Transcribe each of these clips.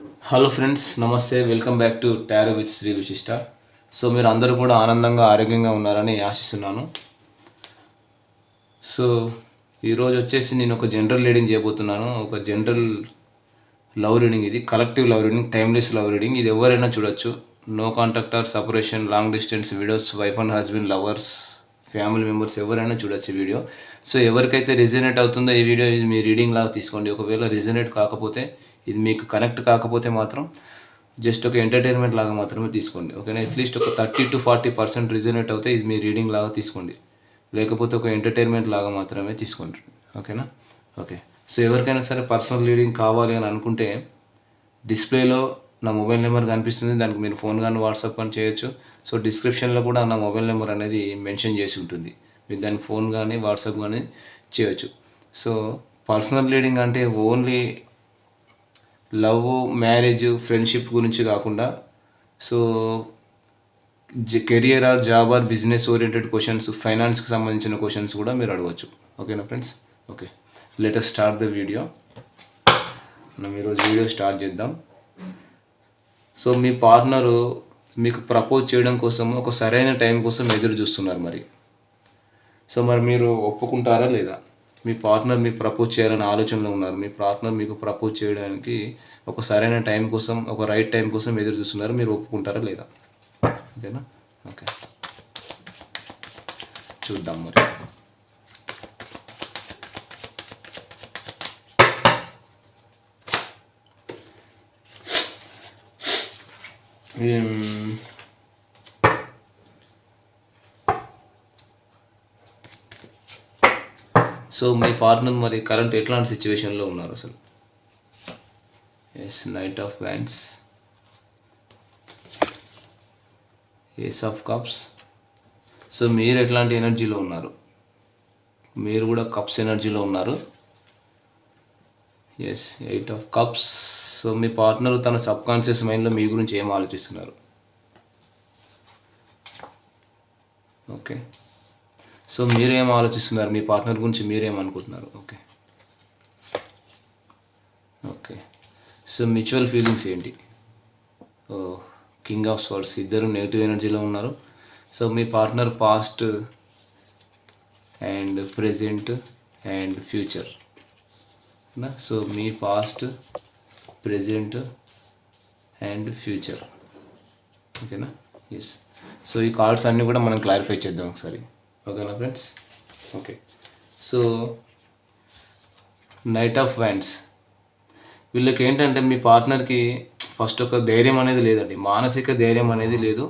Hello friends నమస్తే welcome back to tarot with Shri Vishishta so మీరు అందరూ కూడా ఆనందంగా ఆరోగ్యంగా ఉన్నారని ఆశిస్తున్నాను. సో ఈరోజు వచ్చేసి నేను ఒక జనరల్ రీడింగ్ చేయబోతున్నాను. ఒక జనరల్ లవ్ రీడింగ్ ఇది collective love reading timeless love reading ఇది ఎవరైనా చూడొచ్చు. No contact or separation long distance videos wife and husband lovers family members ఎవరైనా చూడొచ్చు వీడియో సో ఎవరికైతే రిజనేట్ అవుతుందో ఈ వీడియో ఇది మీ రీడింగ్ లాగా తీసుకోండి. ఒకవేళ రిజనేట్ కాకపోతే ఇది మీకు కనెక్ట్ కాకపోతే మాత్రం జస్ట్ ఒక ఎంటర్టైన్మెంట్ లాగా మాత్రమే తీసుకోండి. ఓకేనా అట్లీస్ట్ ఒక thirty to forty percent resonate అవుతే ఇది మీ రీడింగ్ లాగా తీసుకోండి. లేకపోతే ఒక ఎంటర్టైన్మెంట్ లాగా మాత్రమే తీసుకోండి. ఓకేనా ఓకే సో ఎవరికైనా సరే పర్సనల్ రీడింగ్ కావాలి అని అనుకుంటే డిస్ప్లేలో నా మొబైల్ నెంబర్ కనిపిస్తుంది. దానికి మీరు ఫోన్ కానీ వాట్సాప్ కానీ చేయొచ్చు. సో డిస్క్రిప్షన్లో కూడా నా మొబైల్ నెంబర్ అనేది మెన్షన్ చేసి ఉంటుంది. మీరు దానికి ఫోన్ కానీ వాట్సాప్ కానీ చేయొచ్చు. సో పర్సనల్ రీడింగ్ అంటే ఓన్లీ లవ్ మ్యారేజ్ ఫ్రెండ్షిప్ గురించి కాకుండా so career or job or business oriented questions ఫైనాన్స్కి సంబంధించిన క్వశ్చన్స్ కూడా మీరు అడగవచ్చు ఓకేనా friends? Okay. Let's start the video మనం ఈరోజు వీడియో స్టార్ట్ చేద్దాం. సో మీ పార్ట్నరు మీకు ప్రపోజ్ చేయడం కోసం ఒక సరైన టైం కోసం ఎదురు చూస్తున్నారు మరి. సో మరి మీరు ఒప్పుకుంటారా లేదా? మీ పార్ట్నర్ మీకు ప్రపోజ్ చేయాలని ఆలోచనలో ఉన్నారు. మీ పార్ట్నర్ మీకు ప్రపోజ్ చేయడానికి ఒక సరైన టైం కోసం ఒక రైట్ టైం కోసం ఎదురు చూస్తున్నారు. మీరు ఒప్పుకుంటారా లేదా? ఓకేనా? ఓకే. చూద్దాం మరి. ఉమ్, సో మీ పార్ట్నర్ మరి కరెంట్ ఎట్లాంటి సిచ్యువేషన్లో ఉన్నారు అసలు? Yes knight of wands ace of cups so మీరు ఎట్లాంటి ఎనర్జీలో ఉన్నారు? మీరు కూడా కప్స్ ఎనర్జీలో ఉన్నారు. Yes eight of cups so me partner తన సబ్ కాన్షియస్ మైండ్లో మీ గురించి ఏం ఆలోచిస్తున్నారు? ఓకే సో మీరేం ఆలోచిస్తున్నారు? మీ పార్ట్నర్ గురించి మీరేం అనుకుంటున్నారు? Okay. Okay. So mutual feelings ఏంటి? ఓ కింగ్ ఆఫ్ స్వర్డ్స్ ఇద్దరు నెగిటివ్ ఎనర్జీలో ఉన్నారు. So me partner past and present and future. So me past present and future. ఓకేనా? ఎస్ సో ఈ కార్డ్స్ అన్నీ కూడా మనం క్లారిఫై చేద్దాం ఒకసారి. ఓకేనా friends okay so knight of wands వీళ్ళకి ఏంటంటే మీ పార్ట్నర్కి ఫస్ట్ ఒక ధైర్యం అనేది లేదండి. మానసిక ధైర్యం అనేది లేదు.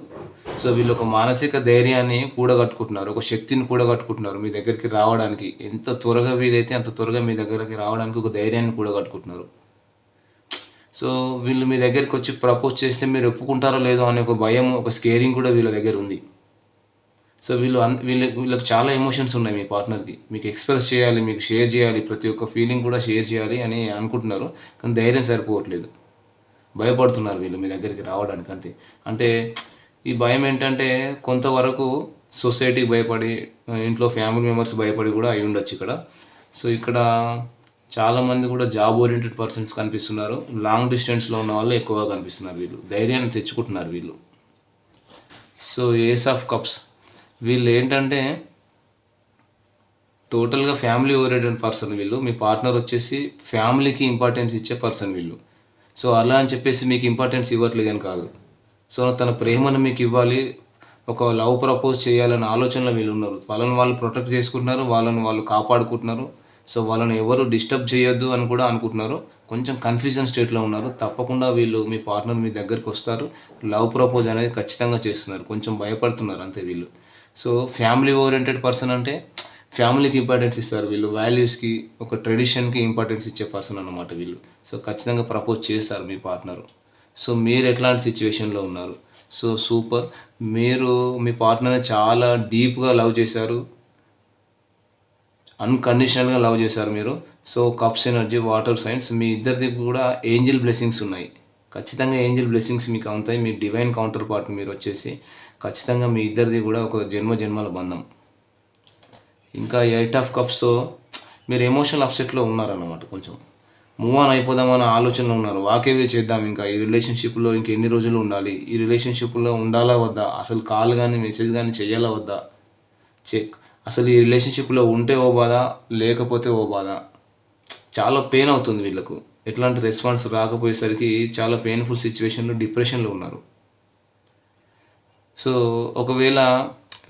సో వీళ్ళు ఒక మానసిక ధైర్యాన్ని కూడగట్టుకుంటున్నారు. ఒక శక్తిని కూడగట్టుకుంటున్నారు మీ దగ్గరికి రావడానికి. ఎంత త్వరగా వీలైతే అంత త్వరగా మీ దగ్గరికి రావడానికి ఒక ధైర్యాన్ని కూడగట్టుకుంటున్నారు. సో వీళ్ళు మీ దగ్గరికి వచ్చి ప్రపోజ్ చేస్తే మీరు ఒప్పుకుంటారో లేదో అనే ఒక భయం ఒక స్కేరింగ్ కూడా వీళ్ళ దగ్గర ఉంది. సో వీళ్ళు అన్ వీళ్ళకి వీళ్ళకి చాలా ఎమోషన్స్ ఉన్నాయి మీ పార్ట్నర్కి మీకు ఎక్స్ప్రెస్ చేయాలి మీకు షేర్ చేయాలి ప్రతి ఒక్క ఫీలింగ్ కూడా షేర్ చేయాలి అని అనుకుంటున్నారు. కానీ ధైర్యం సరిపోవట్లేదు. భయపడుతున్నారు వీళ్ళు మీ దగ్గరికి రావడానికి అంతే. అంటే ఈ భయం ఏంటంటే కొంతవరకు సొసైటీకి భయపడి ఇంట్లో ఫ్యామిలీ మెంబర్స్ భయపడి కూడా అయి ఉండొచ్చు ఇక్కడ. సో ఇక్కడ చాలామంది కూడా జాబ్ ఓరియంటెడ్ పర్సన్స్ కనిపిస్తున్నారు. లాంగ్ డిస్టెన్స్లో ఉన్న వాళ్ళు ఎక్కువగా కనిపిస్తున్నారు వీళ్ళు. ధైర్యాన్ని తెచ్చుకుంటున్నారు వీళ్ళు. సో ఏస్ ఆఫ్ కప్స్ వీళ్ళు ఏంటంటే టోటల్గా ఫ్యామిలీ ఓరియంటెడ్ పర్సన్ వీళ్ళు. మీ పార్ట్నర్ వచ్చేసి ఫ్యామిలీకి ఇంపార్టెన్స్ ఇచ్చే పర్సన్ వీళ్ళు. సో అలా అని చెప్పేసి మీకు ఇంపార్టెన్స్ ఇవ్వట్లేదు అని కాదు. సో తన ప్రేమను మీకు ఇవ్వాలి. ఒక లవ్ ప్రపోజ్ చేయాలనే ఆలోచనలో వీళ్ళు ఉన్నారు. వాళ్ళని వాళ్ళు ప్రొటెక్ట్ చేసుకుంటున్నారు వాళ్ళని వాళ్ళు కాపాడుకుంటున్నారు. సో వాళ్ళని ఎవరు డిస్టర్బ్ చేయొద్దు అని కూడా అనుకుంటున్నారు. కొంచెం కన్ఫ్యూజన్ స్టేట్లో ఉన్నారు. తప్పకుండా వీళ్ళు మీ పార్ట్నర్ మీ దగ్గరికి వస్తారు. లవ్ ప్రపోజ్ అనేది ఖచ్చితంగా చేస్తున్నారు. కొంచెం భయపడుతున్నారు అంతే వీళ్ళు. సో ఫ్యామిలీ ఓరియంటెడ్ పర్సన్ అంటే ఫ్యామిలీకి ఇంపార్టెన్స్ ఇస్తారు వీళ్ళు. వాల్యూస్కి ఒక ట్రెడిషన్కి ఇంపార్టెన్స్ ఇచ్చే పర్సన్ అన్నమాట వీళ్ళు. సో ఖచ్చితంగా ప్రపోజ్ చేస్తారు మీ పార్ట్నరు సో మీరు ఎట్లాంటి సిచ్యువేషన్లో ఉన్నారు? సో సూపర్ మీరు మీ పార్ట్నర్ని చాలా డీప్గా లవ్ చేశారు. అన్కండిషనల్గా లవ్ చేశారు మీరు. So cups energy water signs మీ ఇద్దరిది కూడా ఏంజిల్ బ్లెస్సింగ్స్ ఉన్నాయి. ఖచ్చితంగా ఏంజిల్ బ్లెస్సింగ్స్ మీకు అవుతాయి. మీ డివైన్ కౌంటర్ పార్ట్ మీరు వచ్చేసి. ఖచ్చితంగా మీ ఇద్దరిది కూడా ఒక జన్మ జన్మల బంధం. ఇంకా ఎయిట్ ఆఫ్ కప్స్తో మీరు ఎమోషనల్ అప్సెట్లో ఉన్నారన్నమాట కొంచెం. మూవ్ ఆన్ అయిపోదామన్న ఆలోచనలో ఉన్నారు. వాకేవే చేద్దాం ఇంకా. ఈ రిలేషన్షిప్లో ఇంకా ఎన్ని రోజులు ఉండాలి? ఈ రిలేషన్షిప్లో ఉండాలా వద్దా? అసలు కాల్ కానీ మెసేజ్ కానీ చేయాలా వద్దా? చెక్ అసలు ఈ రిలేషన్షిప్లో ఉంటే ఓ బాధ లేకపోతే ఓ బాధ? చాలా పెయిన్ అవుతుంది వీళ్ళకు. ఎట్లాంటి రెస్పాన్స్ రాకపోయేసరికి చాలా పెయిన్ఫుల్ సిచ్యువేషన్లో డిప్రెషన్లో ఉన్నారు. సో ఒకవేళ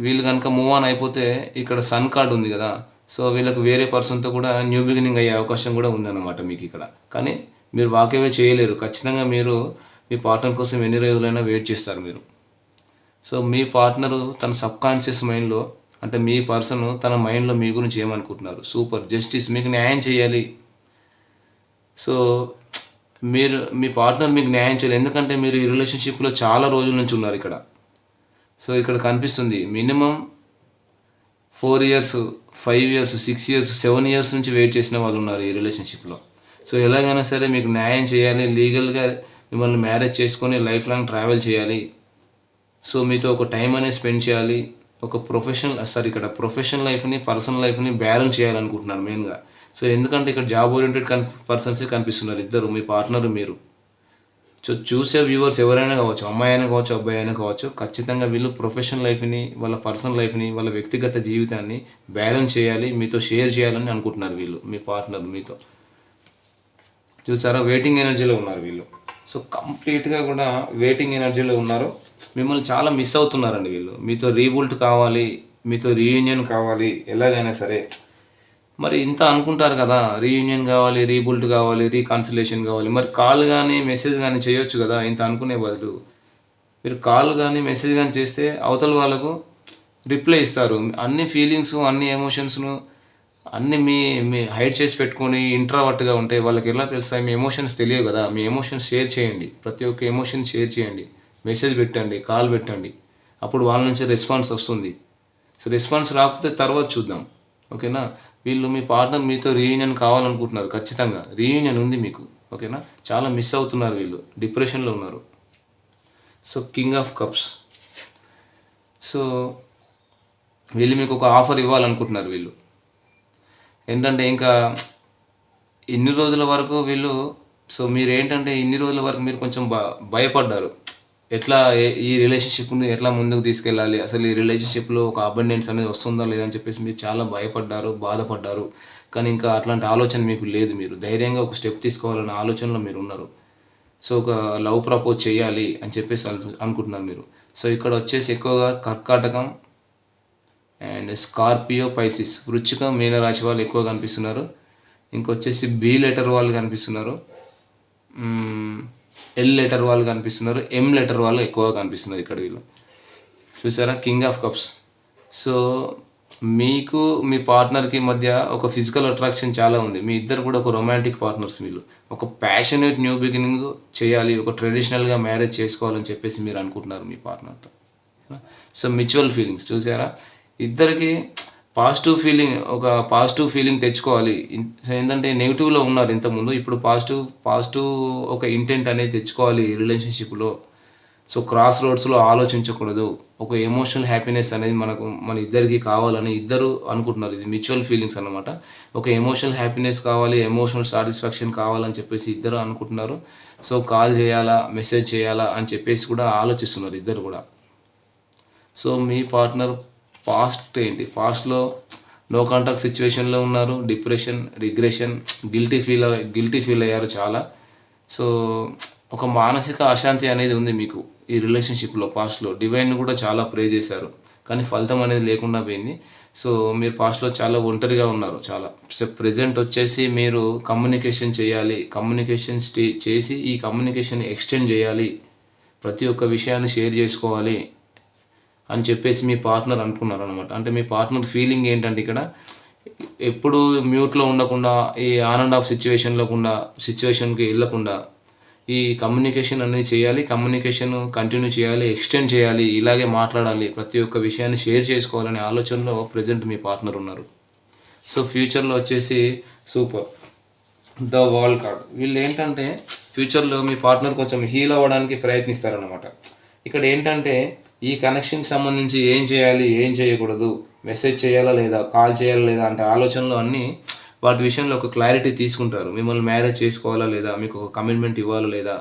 వీళ్ళు కనుక మూవ్ ఆన్ అయిపోతే ఇక్కడ సన్ కార్డ్ ఉంది కదా. సో వీళ్ళకి వేరే పర్సన్తో కూడా న్యూ బిగినింగ్ అయ్యే అవకాశం కూడా ఉందన్నమాట మీకు ఇక్కడ. కానీ మీరు వాకేవే చేయలేరు. ఖచ్చితంగా మీరు మీ పార్ట్నర్ కోసం ఎన్ని రోజులైనా వెయిట్ చేస్తారు మీరు. సో మీ పార్ట్నరు తన సబ్ కాన్షియస్ మైండ్లో అంటే మీ పర్సన్ తన మైండ్లో మీ గురించి ఏమనుకుంటున్నారు? సూపర్ జస్టిస్ మీకు న్యాయం చేయాలి. సో మీరు మీ పార్ట్నర్ మీకు న్యాయం చేయాలి. ఎందుకంటే మీరు ఈ రిలేషన్షిప్లో చాలా రోజుల నుంచి ఉన్నారు ఇక్కడ. సో ఇక్కడ కనిపిస్తుంది minimum four years five years six years seven years నుంచి వెయిట్ చేసిన వాళ్ళు ఉన్నారు ఈ రిలేషన్షిప్లో. సో ఎలాగైనా సరే మీకు న్యాయం చేయాలి లీగల్గా మిమ్మల్ని మ్యారేజ్ చేసుకొని లైఫ్ లాంగ్ ట్రావెల్ చేయాలి. సో మీతో ఒక టైం అనేది స్పెండ్ చేయాలి. ఒక ప్రొఫెషనల్ సారీ ఇక్కడ ప్రొఫెషనల్ లైఫ్ని పర్సనల్ లైఫ్ని బ్యాలెన్స్ చేయాలనుకుంటున్నారు మెయిన్గా. సో ఎందుకంటే ఇక్కడ జాబ్ ఓరియంటెడ్ కన్ పర్సన్సే కనిపిస్తున్నారు ఇద్దరు మీ పార్ట్నర్ మీరు. సో చూసే వ్యూవర్స్ ఎవరైనా కావచ్చు అమ్మాయి అయినా కావచ్చు అబ్బాయి అయినా కావచ్చు ఖచ్చితంగా వీళ్ళు ప్రొఫెషనల్ లైఫ్ని వాళ్ళ పర్సనల్ లైఫ్ని వాళ్ళ వ్యక్తిగత జీవితాన్ని బ్యాలెన్స్ చేయాలి మీతో షేర్ చేయాలని అనుకుంటున్నారు వీళ్ళు మీ పార్ట్నర్ మీతో. చూసారా? వెయిటింగ్ ఎనర్జీలో ఉన్నారు వీళ్ళు. సో కంప్లీట్గా కూడా వెయిటింగ్ ఎనర్జీలో ఉన్నారు. మిమ్మల్ని చాలా మిస్ అవుతున్నారండి వీళ్ళు. మీతో రీబుల్ట్ కావాలి మీతో రీయూనియన్ కావాలి ఎలాగైనా సరే. మరి ఇంత అనుకుంటారు కదా రీయూనియన్ కావాలి రీబుల్ట్ కావాలి రీకాన్సిలేషన్ కావాలి. మరి కాల్ కానీ మెసేజ్ కానీ చేయొచ్చు కదా ఇంత అనుకునే బదులు. మీరు కాల్ కానీ మెసేజ్ కానీ చేస్తే అవతల వాళ్ళకు రిప్లై ఇస్తారు. అన్ని ఫీలింగ్స్ అన్ని ఎమోషన్స్ను అన్ని మీ మీ హైడ్ చేసి పెట్టుకొని ఇంట్రావర్ట్గా ఉంటే వాళ్ళకి ఎలా తెలుస్తాయి? మీ ఎమోషన్స్ తెలియవు కదా. మీ ఎమోషన్స్ షేర్ చేయండి. ప్రతి ఒక్క ఎమోషన్ షేర్ చేయండి. మెసేజ్ పెట్టండి కాల్ పెట్టండి. అప్పుడు వాళ్ళ నుంచి రెస్పాన్స్ వస్తుంది. సో రెస్పాన్స్ రాకపోతే తర్వాత చూద్దాం. ఓకేనా వీళ్ళు మీ పార్ట్నర్ మీతో రీయూనియన్ కావాలనుకుంటున్నారు ఖచ్చితంగా. రీయూనియన్ ఉంది మీకు ఓకేనా? చాలా మిస్ అవుతున్నారు వీళ్ళు డిప్రెషన్లో ఉన్నారు. So king of cups so వీళ్ళు మీకు ఒక ఆఫర్ ఇవ్వాలనుకుంటున్నారు వీళ్ళు. ఏంటంటే ఇంకా ఇన్ని రోజుల వరకు వీళ్ళు సో మీరు ఏంటంటే ఇన్ని రోజుల వరకు మీరు కొంచెం భ భయపడ్డారు. ఎట్లా ఈ రిలేషన్షిప్ని ఎట్లా ముందుకు తీసుకెళ్ళాలి? అసలు ఈ రిలేషన్షిప్లో ఒక అబండెన్స్ అనేది వస్తుందా లేదా అని చెప్పేసి మీరు చాలా భయపడ్డారు బాధపడ్డారు. కానీ ఇంకా అట్లాంటి ఆలోచన మీకు లేదు మీరు. ధైర్యంగా ఒక స్టెప్ తీసుకోవాలనే ఆలోచనలో మీరు ఉన్నారు. సో ఒక లవ్ ప్రపోజ్ చేయాలి అని చెప్పేసి అనుకుంటున్నారు మీరు. సో ఇక్కడ వచ్చేసి ఎక్కువగా కర్కాటకం అండ్ స్కార్పియో పైసిస్ వృచ్చికం మీనరాశి వాళ్ళు ఎక్కువ కనిపిస్తున్నారు. ఇంకొచ్చేసి బి లెటర్ వాళ్ళు కనిపిస్తున్నారు. ఎల్ లెటర్ వాళ్ళు కనిపిస్తున్నారు ఎం లెటర్ వాళ్ళు ఎక్కువగా కనిపిస్తున్నారు ఇక్కడ వీళ్ళు. చూసారా? కింగ్ ఆఫ్ కప్స్ సో మీకు మీ పార్ట్నర్కి మధ్య ఒక ఫిజికల్ అట్రాక్షన్ చాలా ఉంది. మీ ఇద్దరు కూడా ఒక రొమాంటిక్ పార్ట్నర్స్ వీళ్ళు. ఒక ప్యాషనేట్ న్యూ బిగినింగ్ చేయాలి ఒక ట్రెడిషనల్గా మ్యారేజ్ చేసుకోవాలని చెప్పేసి మీరు అనుకుంటున్నారు మీ పార్ట్నర్తో సో మ్యూచువల్ ఫీలింగ్స్ చూసారా? ఇద్దరికి పాజిటివ్ ఫీలింగ్ ఒక పాజిటివ్ ఫీలింగ్ తెచ్చుకోవాలి. ఏంటంటే నెగిటివ్లో ఉన్నారు ఇంతకుముందు. ఇప్పుడు పాజిటివ్ పాజిటివ్ ఒక ఇంటెంట్ అనేది తెచ్చుకోవాలి రిలేషన్షిప్లో సో క్రాస్ రోడ్స్లో ఆలోచించకూడదు. ఒక ఎమోషనల్ హ్యాపీనెస్ అనేది మనకు మన ఇద్దరికి కావాలని ఇద్దరు అనుకుంటున్నారు. ఇది మ్యూచువల్ ఫీలింగ్స్ అన్నమాట. ఒక ఎమోషనల్ హ్యాపీనెస్ కావాలి ఎమోషనల్ సాటిస్ఫాక్షన్ కావాలని చెప్పేసి ఇద్దరు అనుకుంటున్నారు. సో కాల్ చేయాలా మెసేజ్ చేయాలా అని చెప్పేసి కూడా ఆలోచిస్తున్నారు ఇద్దరు కూడా. సో మీ పార్ట్నర్ పాస్ట్ ఏంటి? పాస్ట్లో నో కాంటాక్ట్ సిచ్యువేషన్లో ఉన్నారు. Depression regression guilty feel guilty feel అయ్యారు చాలా. సో ఒక మానసిక అశాంతి అనేది ఉంది మీకు ఈ రిలేషన్షిప్లో పాస్ట్లో డివైన్ కూడా చాలా ప్రే చేశారు. కానీ ఫలితం అనేది లేకుండా పోయింది. సో మీరు పాస్ట్లో చాలా ఒంటరిగా ఉన్నారు చాలా. సో ప్రజెంట్ వచ్చేసి మీరు కమ్యూనికేషన్ చేయాలి. కమ్యూనికేషన్ స్టే చేసి ఈ కమ్యూనికేషన్ ఎక్స్టెండ్ చేయాలి. ప్రతి ఒక్క విషయాన్ని షేర్ చేసుకోవాలి. అని చెప్పేసి మీ పార్ట్నర్ అనుకున్నారు అనమాట అంటే మీ పార్ట్నర్ ఫీలింగ్ ఏంటంటే ఇక్కడ ఎప్పుడు మ్యూట్లో ఉండకుండా ఈ ఆన్ అండ్ ఆఫ్ సిచ్యువేషన్లో కూడా సిచ్యువేషన్కి వెళ్ళకుండా ఈ కమ్యూనికేషన్ అనేది చేయాలి కమ్యూనికేషన్ కంటిన్యూ చేయాలి ఎక్స్టెండ్ చేయాలి ఇలాగే మాట్లాడాలి ప్రతి ఒక్క విషయాన్ని షేర్ చేసుకోవాలనే ఆలోచనలో ప్రజెంట్ మీ పార్ట్నర్ ఉన్నారు. సో ఫ్యూచర్లో వచ్చేసి సూపర్ ద వరల్డ్ కార్డ్ వీళ్ళు ఏంటంటే ఫ్యూచర్లో మీ పార్ట్నర్ కొంచెం హీల్ అవ్వడానికి ప్రయత్నిస్తారనమాట ఇక్కడ ఏంటంటే ఈ కనెక్షన్కి సంబంధించి ఏం చేయాలి ఏం చేయకూడదు మెసేజ్ చేయాలా లేదా కాల్ చేయాలా లేదా అంటే ఆలోచనలు అన్నీ వాటి విషయంలో ఒక క్లారిటీ తీసుకుంటారు. మిమ్మల్ని మ్యారేజ్ చేసుకోవాలా లేదా మీకు ఒక కమిట్మెంట్ ఇవ్వాలా లేదా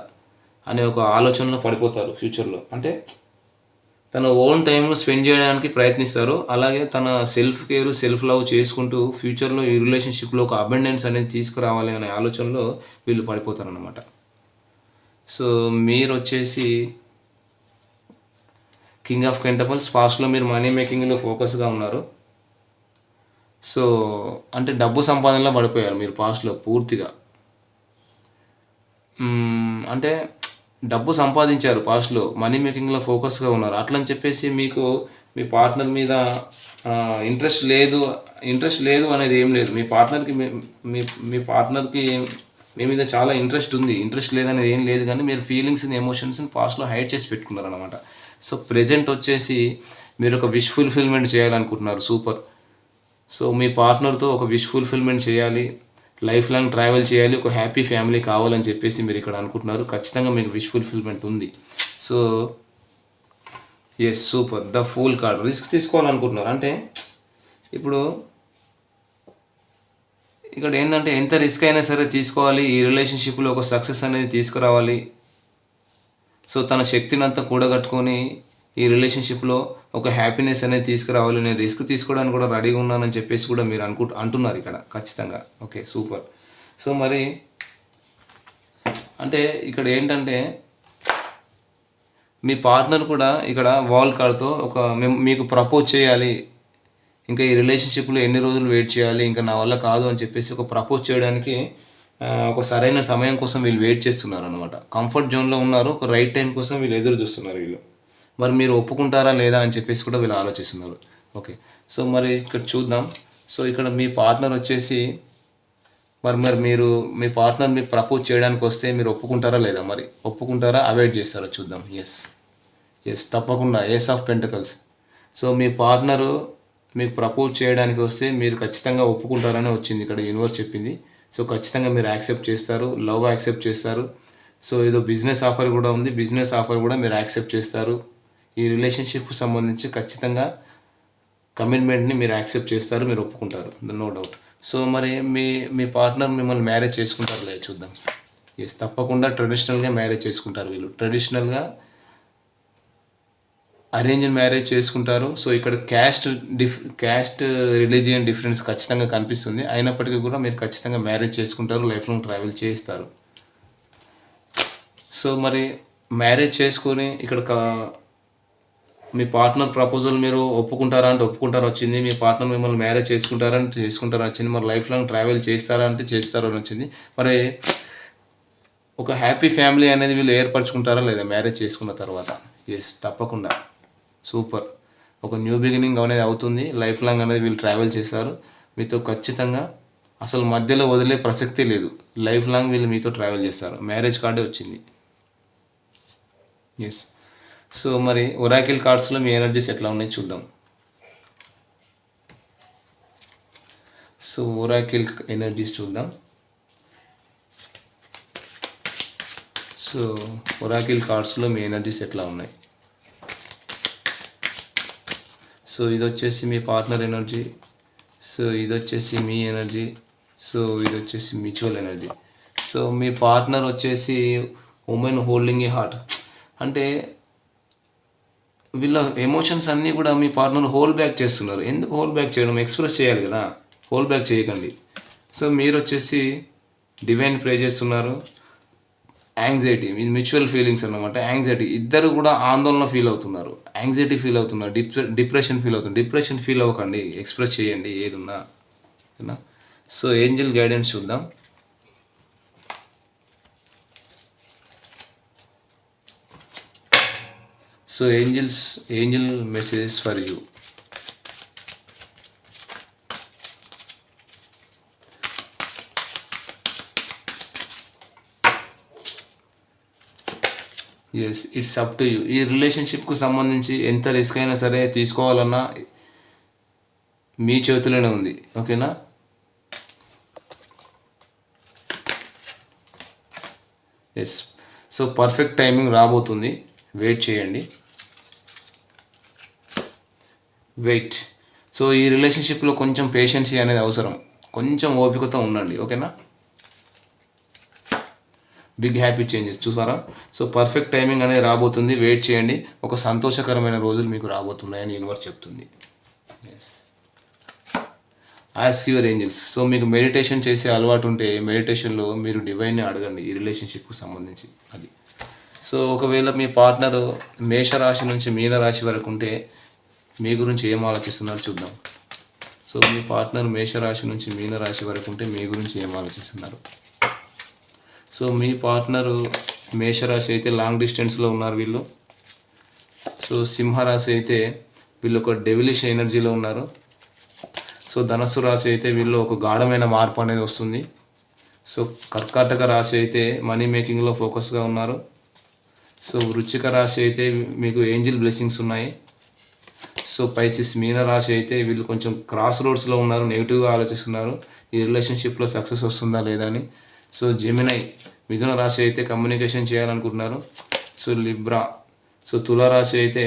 అనే ఒక ఆలోచనలో పడిపోతారు ఫ్యూచర్లో అంటే తన ఓన్ టైంను స్పెండ్ చేయడానికి ప్రయత్నిస్తారు. అలాగే తన సెల్ఫ్ కేర్ సెల్ఫ్ లవ్ చేసుకుంటూ ఫ్యూచర్లో ఈ రిలేషన్షిప్లో ఒక అబెండెన్స్ అనేది తీసుకురావాలి అనే ఆలోచనలో వీళ్ళు పడిపోతారు అనమాట సో మీరు వచ్చేసి కింగ్ ఆఫ్ కెంటపల్స్ పాస్ట్లో మీరు మనీ మేకింగ్లో ఫోకస్గా ఉన్నారు. సో అంటే డబ్బు సంపాదనలో పడిపోయారు మీరు పాస్ట్లో పూర్తిగా. అంటే డబ్బు సంపాదించారు పాస్ట్లో మనీ మేకింగ్లో ఫోకస్గా ఉన్నారు. అట్లని చెప్పేసి మీకు మీ పార్ట్నర్ మీద ఇంట్రెస్ట్ లేదు ఇంట్రెస్ట్ లేదు అనేది ఏం లేదు. మీ పార్ట్నర్కి మీ మీ పార్ట్నర్కి మీ మీద చాలా ఇంట్రెస్ట్ ఉంది. ఇంట్రెస్ట్ లేదనేది ఏం లేదు కానీ మీరు ఫీలింగ్స్ని ఎమోషన్స్ని పాస్ట్లో హైడ్ చేసి పెట్టుకున్నారు అనమాట సో ప్రెజెంట్ వచ్చేసి మీరు ఒక విష్ ఫుల్ఫిల్మెంట్ చేయాలనుకుంటున్నారు సూపర్ సో మీ పార్ట్నర్తో ఒక విష్ ఫుల్ఫిల్మెంట్ చేయాలి లైఫ్ లాంగ్ ట్రావెల్ చేయాలి ఒక హ్యాపీ ఫ్యామిలీ కావాలని చెప్పేసి మీరు ఇక్కడ అనుకుంటున్నారు. ఖచ్చితంగా మీకు విష్ ఫుల్ఫిల్మెంట్ ఉంది. So yes super the fool card risk తీసుకోవాలనుకుంటున్నారు. అంటే ఇప్పుడు ఇక్కడ ఏంటంటే ఎంత రిస్క్ అయినా సరే తీసుకోవాలి. ఈ రిలేషన్షిప్లో ఒక సక్సెస్ అనేది తీసుకురావాలి. సో తన శక్తిని అంతా కూడగట్టుకొని ఈ రిలేషన్షిప్లో ఒక హ్యాపీనెస్ అనేది తీసుకురావాలి నేను రిస్క్ తీసుకోవడానికి కూడా రెడీగా ఉన్నానని చెప్పేసి కూడా మీరు అనుకు అంటున్నారు ఇక్కడ ఖచ్చితంగా. ఓకే సూపర్ సో మరి అంటే ఇక్కడ ఏంటంటే మీ పార్ట్నర్ కూడా ఇక్కడ వాల్ కార్డ్తో ఒక మేము మీకు ప్రపోజ్ చేయాలి. ఇంకా ఈ రిలేషన్షిప్లో ఎన్ని రోజులు వెయిట్ చేయాలి ఇంకా నా వల్ల కాదు అని చెప్పేసి ఒక ప్రపోజ్ చేయడానికి ఒక సరైన సమయం కోసం వీళ్ళు వెయిట్ చేస్తున్నారు అనమాట కంఫర్ట్ జోన్లో ఉన్నారు ఒక రైట్ టైం కోసం వీళ్ళు ఎదురు చూస్తున్నారు వీళ్ళు. మరి మీరు ఒప్పుకుంటారా లేదా అని చెప్పేసి కూడా వీళ్ళు ఆలోచిస్తున్నారు. ఓకే సో మరి ఇక్కడ చూద్దాం. సో ఇక్కడ మీ పార్ట్నర్ వచ్చేసి మరి మరి మీరు మీ పార్ట్నర్ మీకు ప్రపోజ్ చేయడానికి వస్తే మీరు ఒప్పుకుంటారా లేదా మరి? ఒప్పుకుంటారా? అవాయిడ్ చేస్తారా? చూద్దాం. ఎస్ ఎస్ తప్పకుండా. ఏస్ ఆఫ్ పెంటకల్స్ సో మీ పార్ట్నరు మీకు ప్రపోజ్ చేయడానికి వస్తే మీరు ఖచ్చితంగా ఒప్పుకుంటారని వచ్చింది ఇక్కడ యూనివర్స్ చెప్పింది. సో ఖచ్చితంగా మీరు యాక్సెప్ట్ చేస్తారు లవ్ యాక్సెప్ట్ చేస్తారు. సో ఏదో బిజినెస్ ఆఫర్ కూడా ఉంది బిజినెస్ ఆఫర్ కూడా మీరు యాక్సెప్ట్ చేస్తారు. ఈ రిలేషన్షిప్కి సంబంధించి ఖచ్చితంగా కమిట్మెంట్ని మీరు యాక్సెప్ట్ చేస్తారు మీరు ఒప్పుకుంటారు. నో డౌట్ సో మరి మీ మీ పార్ట్నర్ మిమ్మల్ని మ్యారేజ్ చేసుకుంటారు లేదు చూద్దాం. ఎస్ తప్పకుండా ట్రెడిషనల్గా మ్యారేజ్ చేసుకుంటారు వీళ్ళు. ట్రెడిషనల్గా అరేంజ్ మ్యారేజ్ చేసుకుంటారు. సో ఇక్కడ caste diff caste religion difference ఖచ్చితంగా కనిపిస్తుంది. అయినప్పటికీ కూడా మీరు ఖచ్చితంగా మ్యారేజ్ చేసుకుంటారు లైఫ్ లాంగ్ ట్రావెల్ చేస్తారు. సో మరి మ్యారేజ్ చేసుకొని ఇక్కడ మీ పార్ట్నర్ ప్రపోజల్ మీరు ఒప్పుకుంటారా అంటే ఒప్పుకుంటారు వచ్చింది. మీ పార్ట్నర్ మిమ్మల్ని మ్యారేజ్ చేసుకుంటారా అంటే చేసుకుంటారా వచ్చింది. మరి లైఫ్ లాంగ్ ట్రావెల్ చేస్తారా అంటే చేస్తారో అని వచ్చింది. మరి ఒక హ్యాపీ ఫ్యామిలీ అనేది వీళ్ళు ఏర్పరచుకుంటారా లేదా మ్యారేజ్ చేసుకున్న తర్వాత? ఎస్ తప్పకుండా. సూపర్. ఒక న్యూ బిగినింగ్ అనేది అవుతుంది. లైఫ్ లాంగ్ అనేది వీళ్ళు ట్రావెల్ చేస్తారు మీతో ఖచ్చితంగా అసలు మధ్యలో వదిలే ప్రసక్తి లేదు. లైఫ్ లాంగ్ వీళ్ళు మీతో ట్రావెల్ చేస్తారు మ్యారేజ్ కార్డే వచ్చింది. ఎస్ సో మరి ఒరాకిల్ కార్డ్స్లో మీ ఎనర్జీస్ ఎట్లా ఉన్నాయి చూద్దాం. సో ఒరాకిల్ ఎనర్జీస్ చూద్దాం. సో ఒరాకిల్ కార్డ్స్లో మీ ఎనర్జీస్ ఎట్లా ఉన్నాయి? సో ఇది వచ్చేసి మీ పార్ట్నర్ ఎనర్జీ. సో ఇది వచ్చేసి మీ ఎనర్జీ. సో ఇది వచ్చేసి మ్యూచువల్ ఎనర్జీ. సో మీ పార్ట్నర్ వచ్చేసి ఉమెన్ హోల్డింగ్ ఏ హార్ట్. అంటే వీళ్ళ ఎమోషన్స్ అన్నీ కూడా మీ పార్ట్నర్ హోల్ బ్యాక్ చేస్తున్నారు. ఎందుకు హోల్ బ్యాక్ చేయడం? ఎక్స్ప్రెస్ చేయాలి కదా. హోల్ బ్యాక్ చేయకండి. సో మీరు వచ్చేసి డివైన్ ప్రే చేస్తున్నారు. యాంగ్జైటీ ఇది మ్యూచువల్ ఫీలింగ్స్ అన్నమాట. యాంగ్జైటీ ఇద్దరు కూడా ఆందోళన ఫీల్ అవుతున్నారు. యాంగ్జైటీ ఫీల్ అవుతున్నారు డిప్రె డిప్రెషన్ ఫీల్ అవుతుంది. డిప్రెషన్ ఫీల్ అవ్వకండి ఎక్స్ప్రెస్ చేయండి ఏదున్నా. ఓకేనా సో ఏంజల్ గైడెన్స్ చూద్దాం. So angels angel messages for you yes it's up to you ఈ రిలేషన్షిప్కు సంబంధించి ఎంత రిస్క్ అయినా సరే తీసుకోవాలన్నా మీ చేతిలోనే ఉంది. ఓకేనా ఎస్ సో పర్ఫెక్ట్ టైమింగ్ రాబోతుంది. వెయిట్ చేయండి. వెయిట్ సో ఈ రిలేషన్షిప్లో కొంచెం పేషెన్సీ అనేది అవసరం. కొంచెం ఓపికతో ఉండండి. ఓకేనా బిగ్ హ్యాపీ చేంజెస్. చూసారా? సో పర్ఫెక్ట్ టైమింగ్ అనేది రాబోతుంది. వెయిట్ చేయండి. ఒక సంతోషకరమైన రోజులు మీకు రాబోతున్నాయని యూనివర్స్ చెప్తుంది. ఎస్ యువర్ ఏంజల్స్ సో మీకు మెడిటేషన్ చేసే అలవాటు ఉంటే మెడిటేషన్లో మీరు డివైన్ని అడగండి. ఈ రిలేషన్షిప్కి సంబంధించి అది. సో ఒకవేళ మీ పార్ట్నర్ మేషరాశి నుంచి మీన రాశి వరకు ఉంటే మీ గురించి ఏం ఆలోచిస్తున్నారు చూద్దాం. సో మీ పార్ట్నర్ మేషరాశి నుంచి మీన రాశి వరకు ఉంటే మీ గురించి ఏం ఆలోచిస్తున్నారు? సో మీ పార్ట్నరు మేషరాశి అయితే లాంగ్ డిస్టెన్స్లో ఉన్నారు వీళ్ళు. సో సింహరాశి అయితే వీళ్ళు ఒక డెవిలిష్ ఎనర్జీలో ఉన్నారు. సో ధనస్సు రాశి అయితే వీళ్ళు ఒక గాఢమైన మార్పు అనేది వస్తుంది. సో కర్కాటక రాశి అయితే మనీ మేకింగ్లో ఫోకస్గా ఉన్నారు. సో వృచ్చిక రాశి అయితే మీకు ఏంజిల్ బ్లెస్సింగ్స్ ఉన్నాయి. సో పైసిస్ మీన రాశి అయితే వీళ్ళు కొంచెం క్రాస్ రోడ్స్లో ఉన్నారు నెగిటివ్గా ఆలోచిస్తున్నారు. ఈ రిలేషన్షిప్లో సక్సెస్ వస్తుందా లేదా అని. సో జెమినై మిథున రాశి అయితే కమ్యూనికేషన్ చేయాలనుకుంటున్నారు. సో లిబ్రా సో తులారాశి అయితే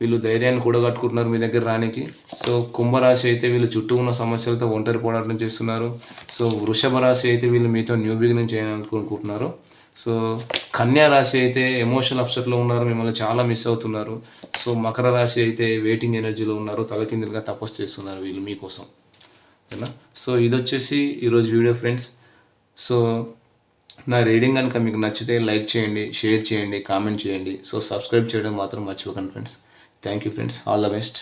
వీళ్ళు ధైర్యాన్ని కూడగట్టుకుంటున్నారు మీ దగ్గర రానికి సో కుంభరాశి అయితే వీళ్ళు చుట్టూ ఉన్న సమస్యలతో ఒంటరి పోరాటం చేస్తున్నారు. సో వృషభ రాశి అయితే వీళ్ళు మీతో న్యూ బిగినింగ్ చేయాలనుకుంటున్నారు. సో కన్యా రాశి అయితే ఎమోషనల్ అప్సెట్లో ఉన్నారు మిమ్మల్ని చాలా మిస్ అవుతున్నారు. సో మకర రాశి అయితే వెయిటింగ్ ఎనర్జీలో ఉన్నారు తలకిందులుగా తపస్సు చేస్తున్నారు వీళ్ళు మీకోసం. ఓకేనా? సో ఇది వచ్చేసి ఈరోజు వీడియో ఫ్రెండ్స్. సో నా రీడింగ్ కనుక మీకు నచ్చితే లైక్ చేయండి షేర్ చేయండి కామెంట్ చేయండి. సో సబ్స్క్రైబ్ చేయడం మాత్రం మర్చిపోకండి friends. Thank you friends. All the best.